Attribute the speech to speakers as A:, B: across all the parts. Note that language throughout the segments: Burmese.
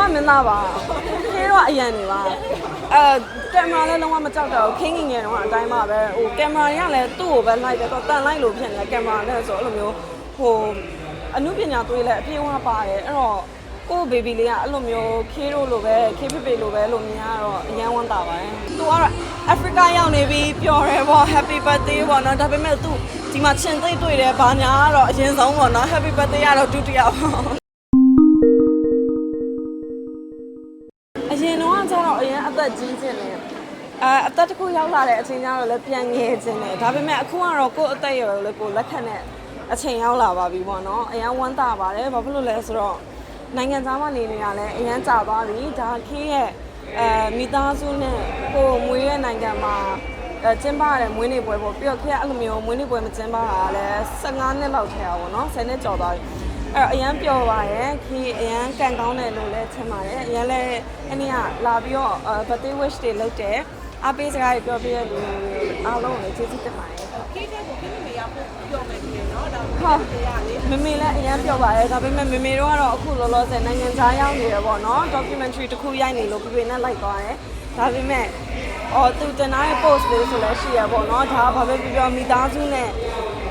A: ကမင်းသားပါခေတော့အရန်နေပါအဲကင်မရာလည်းလုံးဝမကြောက်တော့ဘူးခင်းငင်ငယ်တော့အတိုင်းပါပဲဟိုကင်မရာတွေကလည်းသူ့ကိုပဲလိုက်တယ်တော့တန်လိုက်လို့ဖြစ်နေတယ်ကင်မရာနဲ့ဆိုအဲ့လိုမျိုးဟိုအမှုပညာသွေးလည်းအပြည့်အဝပါတယ်အဲ့တော့ကိုဘေဘီလေးကအဲ့လိုမျိုးခေတို့လိုပဲခေဖေဖေလိုပဲလို့မြင်ရတော့အရန်ဝမ်းသာပါတယ်သူကတော့အာဖရိကရောက်နေပြီပျော်တယ်ပေါ့ happy birthday ပေါ့နော်ဒါပေမဲ့သူဒီမှာချင်သိပ်တွေ့တယ်ဘာညာကတော့အရင်ဆုံးပေါ့နော် happy birthday ကတော့ဒုတိယပေါ့ သက်ကြီးခြင်းနဲ့အဲအသက်တစ်ခုရောက်လာတဲ့အချိန်ကျတော့လည်းပြန်ငယ်ခြင်းနဲ့ဒါပေမဲ့အခုကတော့ကိုယ့်အသက်အရွယ်ကိုလည်းကိုယ်လက်ခံတဲ့အချိန်ရောက်လာပါပြီပေါ့နော်အရန်ဝမ်းသာပါတယ်ဘာဖြစ်လို့လဲဆိုတော့နိုင်ငံသားမနေနေတာလည်းအရန်ကြာသွားပြီဒါခေးရဲ့အဲမိသားစုနဲ့ကိုယ်မွေးရဲ့နိုင်ငံမှာအဲကျင်းပရတဲ့မွေးနေ့ပွဲပေါ့ပြီးတော့ခေးကအဲ့လိုမျိုးမွေးနေ့ပွဲမကျင်းပတာလည်း15နှစ်လောက်ထဲအောင်ပေါ့နော်10နှစ်ကျော်သွားပြီ အဲ့တော့အရန်ပျော်ပါရဲ့ခေအရန်ကန်ကောင်းတယ်လို့လည်းထင်ပါတယ်အရန်လည်းအနည်းကလာပြီးတော့ birthday wish တွေလုပ်တယ်အပေးစကားတွေပြောပြရလူအားလုံးကိုလည်းကျေးဇူးတင်ပါတယ်
B: ခေတဲ့ကိုခင်မေရဖို့ပြောမယ်ခင်နော်ဒါ
A: ဟုတ်မမေလည်းအရန်ပျော်ပါတယ်ဒါပေမဲ့မမေတို့ကတော့အခုလောလောဆယ်နိုင်ငံခြားရောက်နေရပေါ့နော် documentary တစ်ခုရိုက်နေလို့ပြပြနဲ့လိုက်သွားတယ်ဒါပေမဲ့အော်သူတင်ထားတဲ့ post လေးဆိုလည်းရှိရပေါ့နော်ဒါဘာပဲပြောပြောမိသားစုနဲ့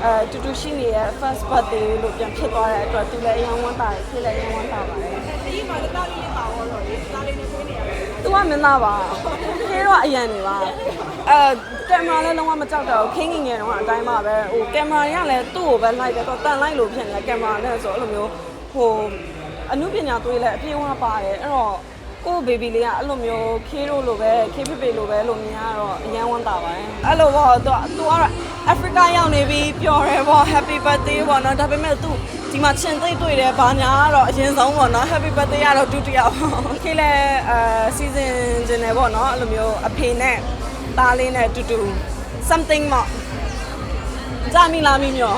A: အဲတူတူရှိနေတဲ့ first birthday လို့ပြန်ဖြစ်သွားတဲ့အတွက်သူလည်းအရန်ဝမ်းသာတယ်ဖြစ်လည်းအရန်ဝမ်းသာပါတယ်
B: ဒီမှာတောက်လေးလေးပါတော့တော့လေတောက်လေးလေးခွေးနေရတယ်
A: သူကမင်းသားပါခေတော့အရန်နေပါအဲကင်မရာလည်းလုံးဝမကြောက်တော့ဘူးခင်းငင်ငယ်တော့အတိုင်းပါပဲဟိုကင်မရာတွေကလည်းသူ့ကိုပဲလိုက်တယ်တော့တန်လိုက်လို့ဖြစ်နေတယ်ကင်မရာနဲ့ဆိုအဲ့လိုမျိုးဟိုအမှုပညာသွေးလည်းအပြည့်အဝပါတယ်အဲ့တော့ကိုဘေဘီလေးကအဲ့လိုမျိုးခေတို့လိုပဲခေဖေဖေလိုပဲလို့မြင်ရတော့အရန်ဝမ်းသာပါတယ်အဲ့လိုပေါ့သူကသူကတော့ အာဖရိကရောက်နေပြီပျော်တယ်ပေါ့ happy birthday ပေါ့နော်ဒါပေမဲ့သူဒီမှာချင်သိပ်တွေ့တယ်ဘာညာကတော့အရင်ဆုံးပေါ့နော် happy birthday ကတော့ဒုတိယပေါ့ခေလည်းအဲ season ကျင်တယ်ပေါ့နော်အဲ့လိုမျိုးအဖေနဲ့သားလေးနဲ့တူတူ something ပေါ့ကြမိလားမိမျော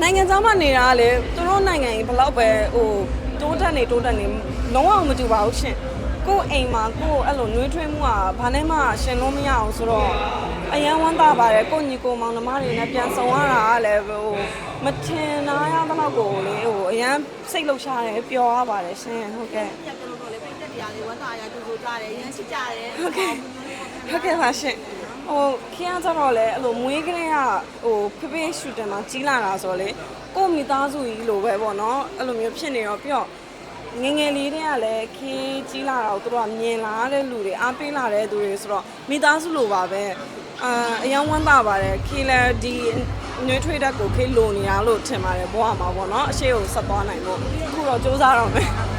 A: နိုင်ငံသားမှနေတာကလေသူတို့နိုင်ငံကြီးဘလောက်ပဲဟိုတိုးတက်နေတိုးတက်နေလုံးဝမတူပါဘူးရှင် ကိုယ့်အိမ်မှာကိုယ့်အဲ့လိုနှွေးထွေးမှုကဘာနဲ့မှရှင်လို့မရအောင်ဆိုတော့အရန်ဝမ်းသာပါတယ်ကိုယ့်ညီကိုမောင်နှမတွေနဲ့ပြန်ဆောင်ရတာကလည်းဟိုမထင်နာရဘလောက်ကိုလေဟိုအရန်စိတ်လှုပ်ရှားတယ်ပျော်ရပါတယ်ရှင်ဟုတ်ကဲ့
B: ပြတ်ကြလို့တော့လေပိတ်တက်တရားလေးဝမ်းသာရတူတူကြတယ်ရမ်းချစ်ကြတယ်
A: ဟုတ်ကဲ့ဟုတ်ကဲ့ပါရှင်ဟိုခင်ဗျားကြတော့လေအဲ့လိုမွေးကလေးကဟိုဖေဖေရှူတင်မှာကြီးလာတာဆိုတော့လေကိုယ့်မိသားစုကြီးလိုပဲပေါ့နော်အဲ့လိုမျိုးဖြစ်နေတော့ပြီးတော့ ငယ်ငယ်လေးတွေကလည်းခေးကြီးလာတာကိုသူတို့ကမြင်လာတဲ့လူတွေအားပေးလာတဲ့သူတွေဆိုတော့မိသားစုလိုပါပဲအာအယံဝမ်းသာပါတယ်ခေးလည်းဒီနှွေးထွေးတတ်ကိုခေးလိုနေတာလို့ထင်ပါတယ်ဘဝမှာပေါ့နော်အရှိကိုဆက်သွားနိုင်ဖို့အခုတော့စူးစမ်းတော့မယ်